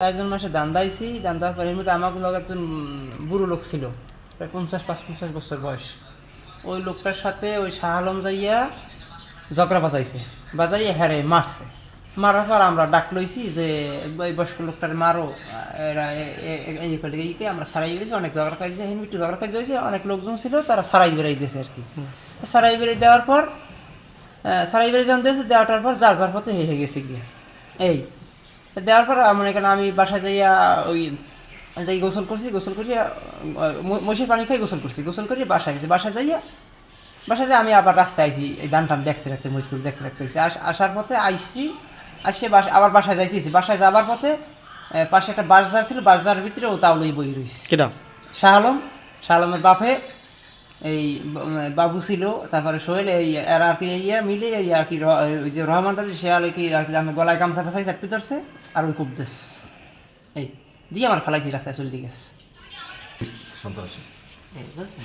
চারজন মাসে দান দাইছি দান দেওয়ার পরে এর মধ্যে আমার লগে একজন বুড়ো লোক ছিল প্রায় পঞ্চাশ পাঁচ পঞ্চাশ বছর বয়স। ওই লোকটার সাথে ওই শাহ আলম যাইয়া ঝগড়া বাজাইছে বাজাইয়া হ্যারে মারছে। মারার পর আমরা ডাক লইছি যে ওই বয়স্ক লোকটার মারো। এরা এই আমরা সারাই গেছি অনেক ঝগড়া খাইছে একটু ঝগড়া খাইছে হয়েছে অনেক লোকজন ছিল তারা সারাই বেড়াই দিয়েছে আর কি। সারাই বেড়াই দেওয়ার পর আহ, সারাই বেড়াই যখন দিয়েছে দেওয়াটার পর যার যার পথে হেয়ে গেছে গিয়ে। এই দেওয়ার পর মনে করেন আমি বাসায় যাইয়া ওই যাই গোসল করছি গোসল করি মহিষের পানি খাই গোসল করছি। গোসল করি বাসায় গেছি। বাসায় যাইয়া বাসায় যাই আমি আবার রাস্তায় আইছি এই ধান টান দেখতে রাখতে মজকুর দেখতে আস- আসার পথে আইসি আসে বাসা আবার বাসায় যাইতেছি। বাসায় যাবার পথে পাশে একটা বাসজার ছিল। বাসজার ভিতরে ও তাওলই বই রয়েছে শাহ আলম শাহ আলমের বাপে এই বাবু ছিল তারপরে সোহেল এই আর আর কি ইয়া মিলে এই আর কি ওই যে রহমান যে সে আর কি আর কি আমি গলায় গামছা ফেসাই চাপটি ধরছে আর ওই খুব দেশ। এই দিয়ে আমার ফেলাইছি রাস্তায় চলে গেছে। সন্ত্রাসী। এই বুঝছেন?